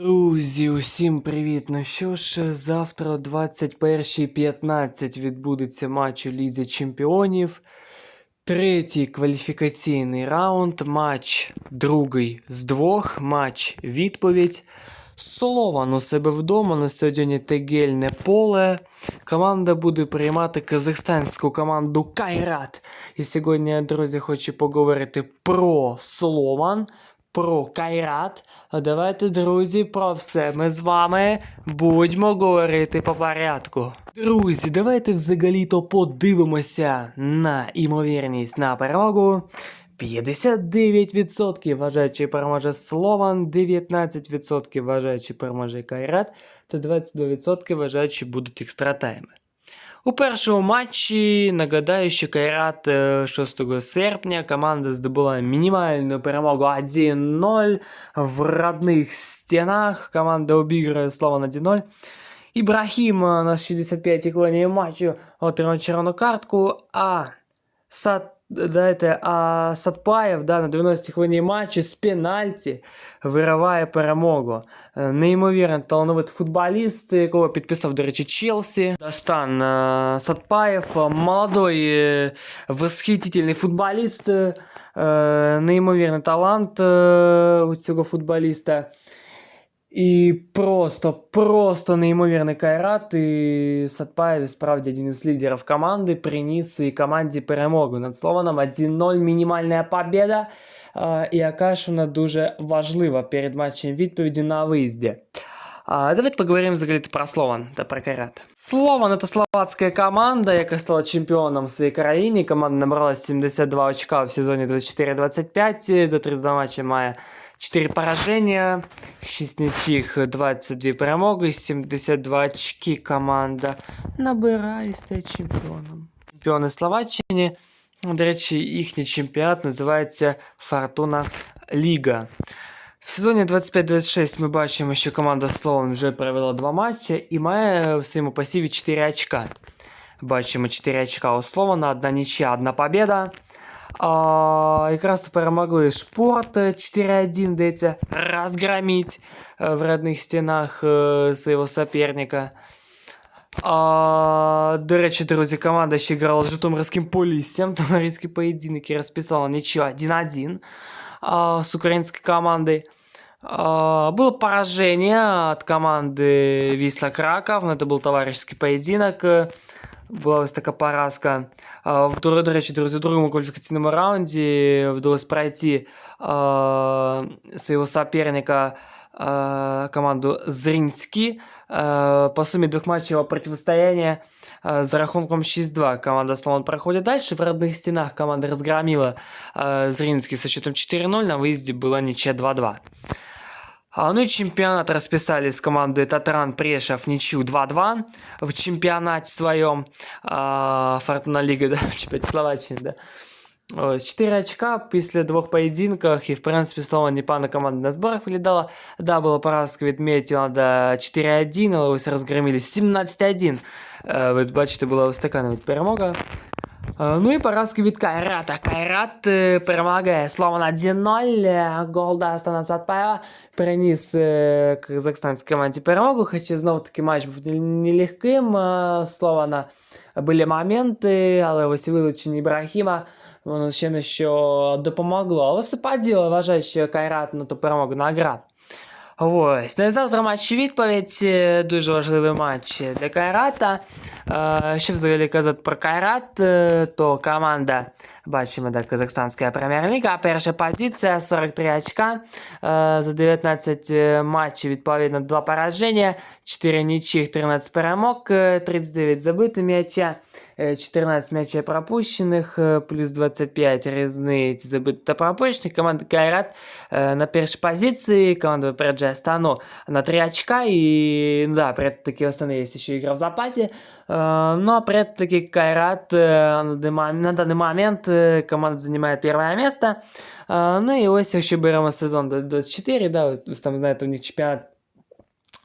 Друзі, усім привіт! Ну що ж, завтра о 21.15 відбудеться матч у Лізі Чемпіонів. Третій кваліфікаційний раунд, матч другий з двох, матч відповідь. Слован у себе вдома на стадіоні Тегельне поле. Команда буде приймати казахстанську команду Кайрат. І сьогодні, друзі, хочу поговорити про Слован, про Кайрат. А давайте, друзі, про все. Ми з вами будемо говорити по порядку. Друзі, давайте взагалі-то подивимося на імовірність на перемогу. 59% вважають, чи переможе Слован, 19% вважають, чи переможе Кайрат, та 22% вважають, що будуть екстратайми. У першому матчі нагадаю, що Кайрат е, 6 серпня команда здобула мінімальну перемогу 1-0 в родних стінах. Команда обіграє Слован 1-0. Ібрахім е, на 65-й хвилині матчу отримав червону картку, а Сад, дайте, а Садпаєв да, на 90-й хвилині матчу з пенальті вириває перемогу. Е, Неймовірно талановитий футболіст, якого підписав, до речі, Челсі. Дастан е, Садпаєв, е, молодой, е, восхитительний футболіст, е, неймовірний талант е, у цього футболіста. І просто, просто неймовірний Кайрат. І Сатпаєв, справді один із лідерів команди, приніс своїй команді перемогу над Слованом 1-0, мінімальна победа. Е, І яка ж вона дуже важлива перед матчем відповіді на виїзді. А, давайте поговорим взагалі про Слован та про Кайрат. Слован это словацкая команда, яка стала чемпіоном в своїй країні. Команда набрала 72 очка в сезоні 24-25. За 32 матчі має 4 пораження, 6 нічих, 22 перемоги, 72 очки команда набирає і стає чемпіоном. Чемпіони Словаччини. До речі, їхній чемпіонат називається Фортуна Ліга. В сезоні 25-26 ми бачимо, що команда Слован вже провела два матчі і має в своєму пасіві 4 очка. Бачимо 4 очка у Слована, одна нічия, одна победа. А, якраз то перемогли Шпорт е, 4-1, вдається розгромить е, в родних стінах е, свого соперника. А, до речі, друзі, команда ще грала з Житомирським Поліссям, товариський поєдинок і розписала нічого 1-1 а, с украинской командой. А, Было поражение от команды Висла Краков, но это был товарищеский поединок. э, Була ось така поразка. А, В, до до речі, друзі, у другому кваліфікаційному раунді вдалося пройти а, свого соперника а, команду Зринські. А, По сумі двох матчів противостояння а, за рахунком 6-2 команда Слон проходит дальше. В родных стенах команда разгромила а, Зринский со счетом 4-0. На выезде была ничья 2-2. А, ну и чемпионат расписали с командой Татран Прешев ничью 2-2 в чемпионате своем. А, Фортуна Лига, да, в чемпионате Словаччини, да. Ось, 4 очка після двох поєдинках, і в принципі слово непогано команда на зборах виглядала. Да, була поразка від Метіланда 4-1, але ось розгромили 17-1. Е, Ви бачите, була ось така навіть перемога. Е, Ну і поразка від Кайрата. Кайрат е, перемагає Слован 1-0. Е, Гол Дастана Сатпаєва приніс е, казахстанській команді перемогу, хоча знов таки матч був не- нелегким. Е, Слована були моменти, але ось вилучення Ібрахіма воно ще не що допомогло. Але все поділо, вважаю, що Кайрат на ту перемогу награв. Ось. Ну і завтра матч відповідь. е, Дуже важливий матч для Кайрата. Е, Що взагалі казати про Кайрат, е, то команда, бачимо, да, Казахстанська прем'єр-ліга, перша позиція, 43 очка. Е, За 19 матчів, відповідно, 2 пораження, 4 нічих, 13 перемог, е, 39 забитих м'яча, е, 14 м'ячей пропущених, е, плюс 25 різниць забитих та пропущених. Команда Кайрат е, на першій позиції, команда випереджає Стану на 3 очка, и, ну да, опять-таки у Астаны есть еще игра в запасе, Э, но опять-таки Кайрат э, на данный мом- на данный момент э, команда занимает первое место, Э, ну і ось якщо беремо сезон до 24, да, ось там, знаєте, у них чемпіонат,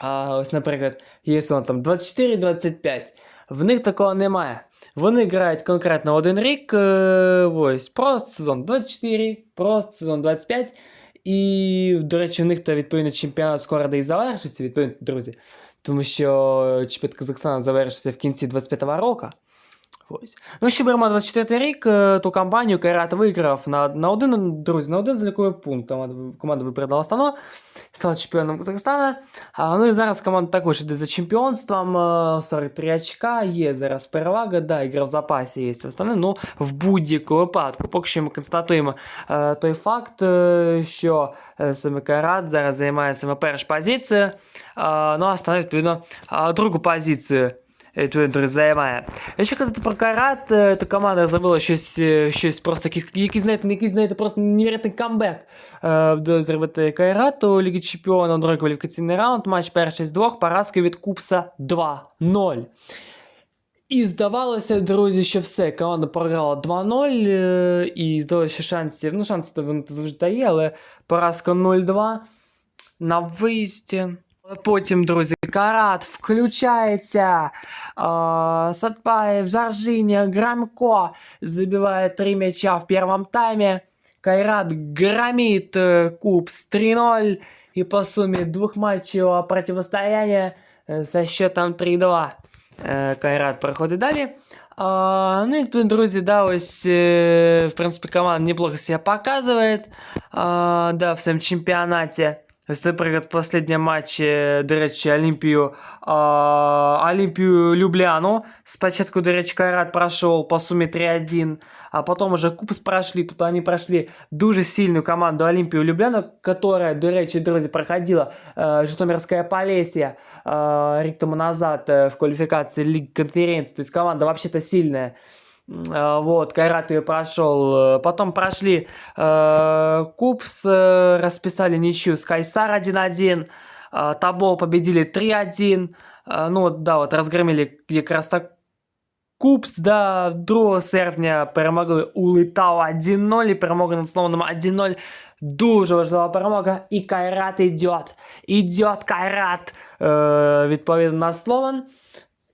а, ось, наприклад, є сезон там 24-25, в них такого немає. Вони грають конкретно один рік, е, ось, просто сезон 24, просто сезон 25, І, до речі, у них то відповідно чемпіонат скоро де і завершиться, відповідно, друзі. Тому що чемпіонат Казахстана завершиться в кінці 25-го року. Ось. Ну, ще беремо 24 рік, е, ту кампанію Кайрат виграв на, на один, друзі, на один заліковий пункт. Там команда випередила Астано, стала чемпіоном Казахстана. А, ну і зараз команда також йде за чемпіонством. 43 очка, є зараз перевага, да, ігра в запасі є в остальне, ну в будь-якому випадку. Поки що ми констатуємо е, той факт, е, що е, саме Кайрат зараз займає саме першу позицію, е, ну а Астана, відповідно, е, другу позицію. Твінтер займає. Якщо казати про Карат, то команда зробила щось щось просто якийсь, якийсь, знаєте, якийсь, знаєте, просто невероятний камбек. Вдалося зробити Кайрату у Лігі Чемпіонів, другий кваліфікаційний раунд, матч перший з двох, поразки від Купса 2-0. І здавалося, друзі, що все, команда програла 2-0, і здалося, що шансів, ну шанси вони завжди є, але поразка 0-2 на виїзді. Потім, друзі, Карат включається. Э, Сатпаев, Жаржиня, Громко забивает три мяча в первом тайме. Кайрат громит э, Кубс 3-0. И по сумме двухматчевого противостояния э, со счетом 3-2 э, Кайрат проходит далее. А, ну и тут, друзья, да, ось, э, в принципе, команда неплохо себя показывает. А, да, в своем чемпионате. Ось, наприклад, останній матч, до речі, Олімпію а, Олімпію Любляну. Спочатку, до речі, Кайрат пройшов по сумі 3-1, а потім уже Кубс пройшли. Тут вони пройшли дуже сильну команду Олімпію Любляну, яка, до речі, друзі, проходила э, Житомирська Полесье э, рік тому назад э, в квалификации Лиги конференции. То есть команда вообще-то сильная. А, вот, Кайрат ее прошел. Потом прошли э, Купс, э, расписали ничью с Кайсар 1-1. Э, Табол победили 3-1. Э, ну, вот, да, вот разгромили якраз так Купс, да, 2 серпня перемогли у Литау 1-0 і перемогли над Слованом 1-0. Дуже важлива перемога. І Кайрат йде. Іде Кайрат. Е, відповідно на Слован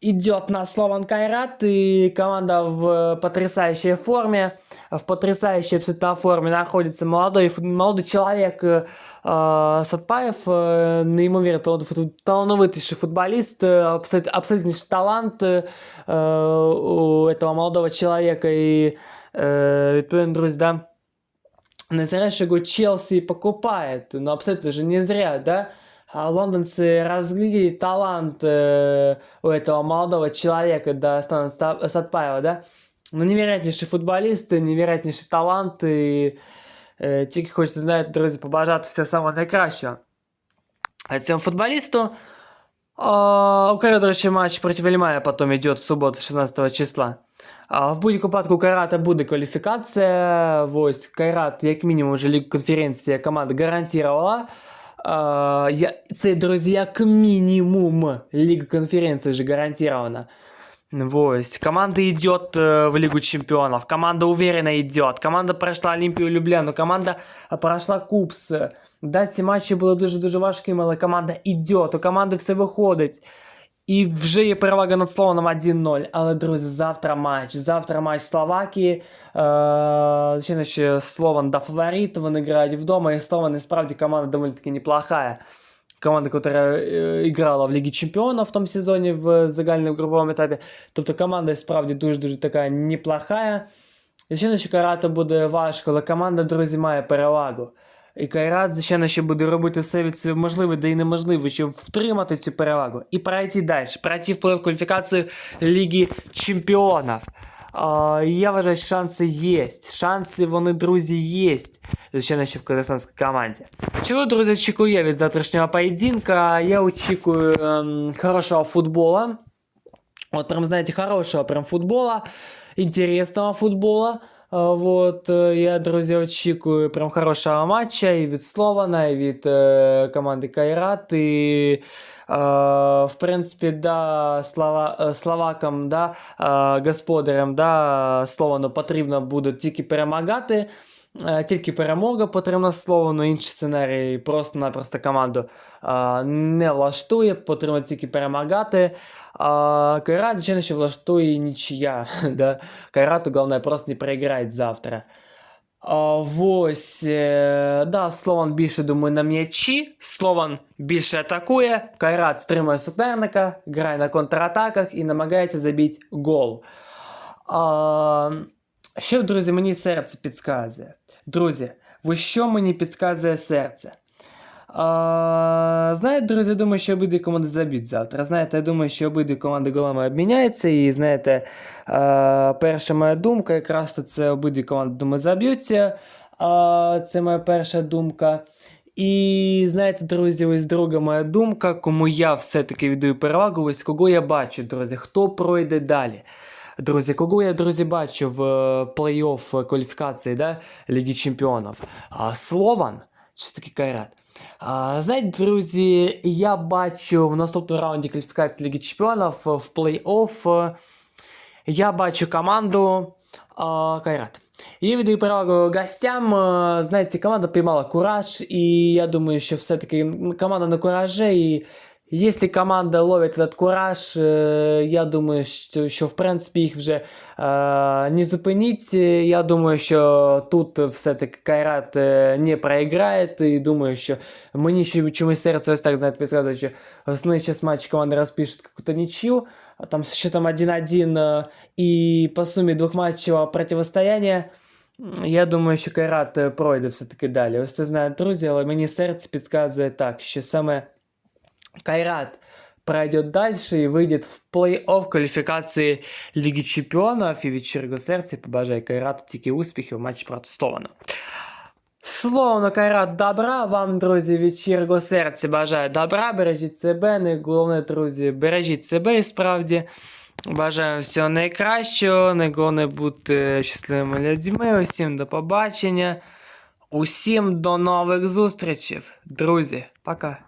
идет на Слован Кайрат, и команда в потрясающей форме, в потрясающей абсолютно форме находится молодой, молодой человек э, Сатпаев, э, неимоверно талановитейший футболист, э, абсолютно, абсолютнейший талант э, у этого молодого человека, и, э, відповідно, друзі, да, не зря, что его Челси покупает, но абсолютно же не зря, да, а лондонцы разглядели талант э, у этого молодого человека, да, Стана Сатпаева, да, ну, невероятнейший футболіст, невероятнейший талант, і е, тільки хочеться, знаєте, друзі, побажати все саме найкращого. А цьому футболісту а, у Кайра, до речі, матч проти Вельмая потім йде в суботу, 16 числа. А в будь-якому випадку у Кайрата буде кваліфікація. Ось Кайрат, як мінімум, вже лігу конференції команда гарантувала. А, я, це, друзі, як мінімум Лига конференции же гарантирована. Вот. Команда идет э, в Лигу Чемпионов. Команда уверенно идет. Команда пройшла Олімпію Любляну. Команда пройшла Кубс. Да, ці матчі були дуже-дуже важкими, але команда йде. У команди все виходить. І вже є перевага над Слованом 1-0. Але, друзі, завтра матч. Завтра матч Словакії. Е, Звичайно, що Слован да фаворит, вони грають вдома, і Слован, і справді, команда доволі таки неплохая. Команда, которая играла в Лиге Чемпионов в том сезоне в загальному груповому етапі. Тобто команда справді дуже-дуже така неплохая. Звичайно, що карата буде важко, але команда, друзі, має перевагу. І Кайрат, звичайно, ще буде робити все від себе можливе, де й неможливе, щоб втримати цю перевагу і пройти далі, пройти вплив кваліфікацію Ліги Чемпіонів. Uh, я вважаю, шанси є. Шанси вони, друзі, є. Звичайно, ще в казахстанській команді. Чого, друзі, очікую я від завтрашнього поєдинка? Я очікую ем, хорошого футбола. Вот прям, знаете, хорошего прям футбола, интересного футбола. Вот, э, я, друзі, очікую прям хорошого матча і від Слована, і від е, команди Кайрат. І, е, в принципі, да, слова, е, словакам, да, е, господарям, да, Словану потрібно буде тільки перемагати. Е, тільки перемога потрібна Словану, інший сценарій просто-напросто команду е, не влаштує, потрібно тільки перемагати. А Кайрат, звичайно, що влаштує нічия. Да? Кайрату, головне, просто не проіграти завтра. А, ось, е, да, Слован більше думаю на м'ячі. Слован більше атакує. Кайрат стримує суперника, грає на контратаках і намагається забити гол. А, що, друзі, мені серце підказує? Друзі, ви що мені підказує серце? А, знаєте, друзі, я думаю, що обидві команди заб'ють завтра. Знаєте, я думаю, що обидві команди голами обміняються. І знаєте, а, перша моя думка, якраз то це обидві команди думаю, заб'ються. А, це моя перша думка. І знаєте, друзі, ось друга моя думка, кому я все-таки віддаю перевагу, ось кого я бачу, друзі, хто пройде далі. Друзі, кого я, друзі, бачу в е, плей-офф кваліфікації да, Ліги Чемпіонів? А, Слован, чи таки Кайрат. А, знаєте, друзі, я бачу в наступному раунді кваліфікації Ліги Чемпіонів е, в плей-офф. е, Я бачу команду а, Кайрат. Я віддаю перевагу гостям. Е, Знаєте, команда піймала кураж, і я думаю, що все-таки м, команда на куражі. І якщо команда ловить этот кураж, е, я думаю, що, що в принципі їх вже е, не зупинить. Я думаю, що тут все-таки Кайрат е, не проіграє. І думаю, що мені ще чомусь серце ось так, знаєте, підказує, що основний час матча команда розпишет какую-то ничью, а там с счетом 1-1 э, и по сумме двохматчевого противостояння. м, Я думаю, що Кайрат е, пройде все-таки далі. Ось це знає, друзі, але мені серце підказує так, що саме Кайрат пройде дальше и выйдет в плей-офф кваліфікації Ліги Чемпіонів. І від щирого серця побажаю Кайрату тільки успіхів в матчі проти Слована. Словно Кайрат добра, вам, друзі, від щирого серця бажаю добра, бережіть себе, не головне, друзі, бережіть себе і справді. Бажаю всього найкращого, не головне бути щасливими людьми. Усім до побачення. Усім до нових зустрічей, друзі. Пока.